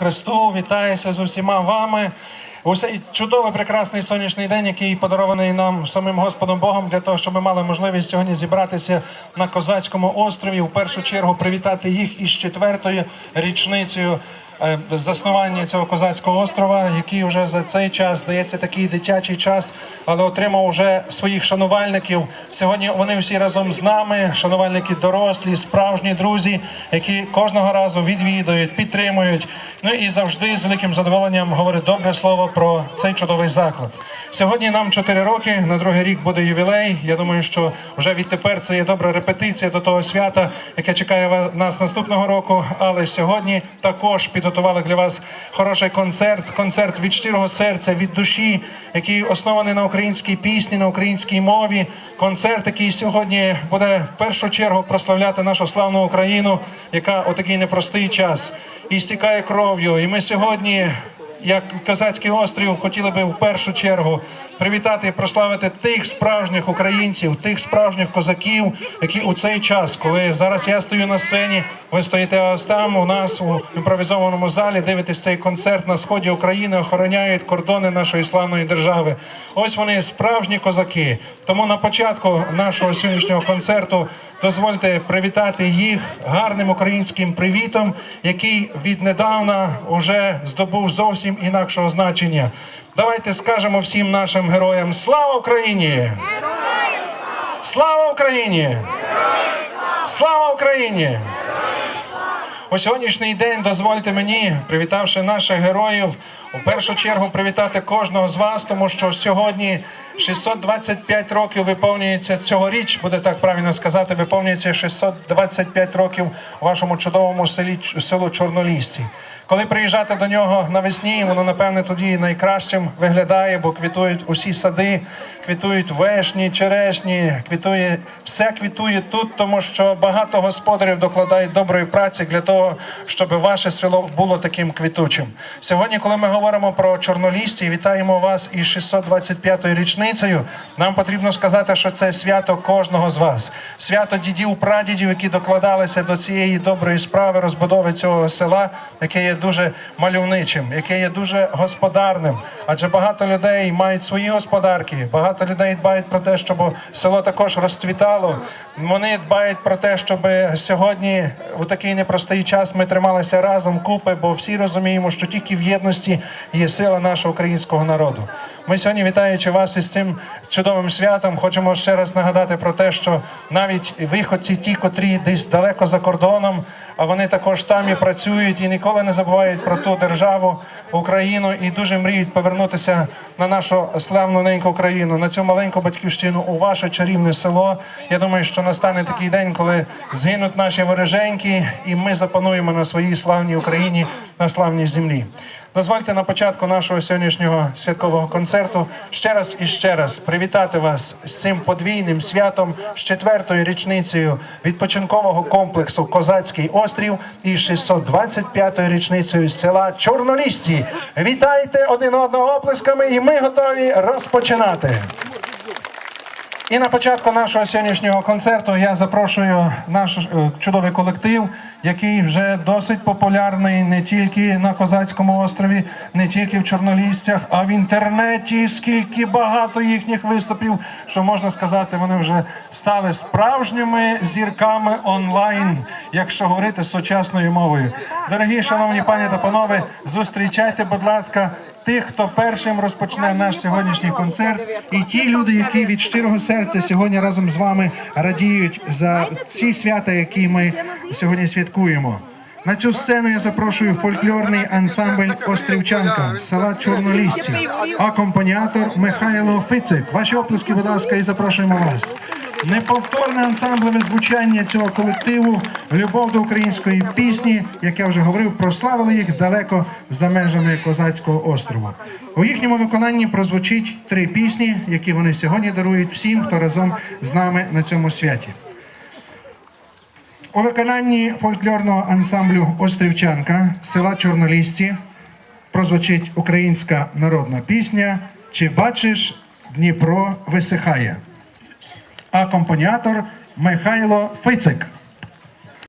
Христу, вітаюся з усіма вами. Усей чудовий прекрасний сонячний день, який подарований нам самим Господом Богом, для того, щоб ми мали можливість сьогодні зібратися на козацькому острові. В першу чергу привітати їх із четвертою річницею заснування цього козацького острова, який вже за цей час здається такий дитячий час, але отримав вже своїх шанувальників. Сьогодні вони всі разом з нами, шанувальники дорослі, справжні друзі, які кожного разу відвідують, підтримують. Ну і завжди з великим задоволенням говорять добре слово про цей чудовий заклад. Сьогодні нам 4 роки, на другий рік буде ювілей. Я думаю, що вже відтепер це є добра репетиція до того свята, яке чекає нас наступного року. Але сьогодні також підготували для вас хороший концерт, концерт від щирого серця, від душі, який оснований на українській пісні, на українській мові. Концерт, який сьогодні буде в першу чергу прославляти нашу славну Україну, яка у такий непростий час і стікає кров'ю. І ми сьогодні як козацький острів хотіли би в першу чергу привітати і прославити тих справжніх українців, тих справжніх козаків, які у цей час, коли зараз я стою на сцені, ви стоїте ось там у нас у імпровізованому залі, дивитесь цей концерт на сході України, охороняють кордони нашої славної держави. Ось вони справжні козаки. Тому на початку нашого сьогоднішнього концерту дозвольте привітати їх гарним українським привітом, який віднедавна вже здобув зовсім інакшого значення. Давайте скажемо всім нашим героям слава Україні! Слава Україні! Слава Україні! У сьогоднішній день дозвольте мені, привітавши наших героїв, у першу чергу привітати кожного з вас, тому що сьогодні 625 років виповнюється цьогоріч, буде так правильно сказати, виповнюється 625 років у вашому чудовому селі селу Чорнолісці. Коли приїжджати до нього навесні, воно напевне тоді найкращим виглядає, бо квітують усі сади, квітують вешні, черешні, квітує все квітує тут, тому що багато господарів докладають доброї праці для того, щоб ваше село було таким квітучим. Сьогодні, коли ми говоримо про чорнолісті, вітаємо вас із 625-ю річницею. Нам потрібно сказати, що це свято кожного з вас, свято дідів, прадідів, які докладалися до цієї доброї справи розбудови цього села, яке є дуже мальовничим, яке є дуже господарним. Адже багато людей мають свої господарки, багато людей дбають про те, щоб село також розцвітало. Вони дбають про те, щоб сьогодні у такий непростий час ми трималися разом купи, бо всі розуміємо, що тільки в єдності є сила нашого українського народу. Ми сьогодні, вітаючи вас із цим чудовим святом, хочемо ще раз нагадати про те, що навіть виходці, ті, котрі десь далеко за кордоном, а вони також там і працюють і ніколи не забувають про ту державу Україну і дуже мріють повернутися на нашу славну неньку країну, на цю маленьку батьківщину, у ваше чарівне село. Я думаю, що настане такий день, коли згинуть наші вороженьки, і ми запануємо на своїй славній Україні, на славній землі. Дозвольте на початку нашого сьогоднішнього святкового концерту ще раз і ще раз привітати вас з цим подвійним святом з четвертою річницею відпочинкового комплексу Козацький острів і 625-ю річницею села Чорнолісці. Вітайте один одного оплесками, і ми готові розпочинати. І на початку нашого сьогоднішнього концерту я запрошую наш е, чудовий колектив, який вже досить популярний не тільки на Козацькому острові, не тільки в Чорнолісцях, а в інтернеті. Скільки багато їхніх виступів, що можна сказати, вони вже стали справжніми зірками онлайн, якщо говорити сучасною мовою. Дорогі шановні пані та панове, зустрічайте, будь ласка, тих, хто першим розпочне наш сьогоднішній концерт, і ті люди, які від щирого серця сьогодні разом з вами радіють за ці свята, які ми сьогодні святкуємо. На цю сцену я запрошую фольклорний ансамбль Острівчанка села Чорнолісті, акомпаніатор Михайло Фицик. Ваші оплески, будь ласка, і запрошуємо вас. Неповторне ансамблеве звучання цього колективу, любов до української пісні, як я вже говорив, прославили їх далеко за межами Козацького острову. У їхньому виконанні прозвучить три пісні, які вони сьогодні дарують всім, хто разом з нами на цьому святі. У виконанні фольклорного ансамблю Острівчанка села Чорнолісці прозвучить українська народна пісня Чи бачиш, Дніпро висихає. Акомпаніатор Михайло Фицик.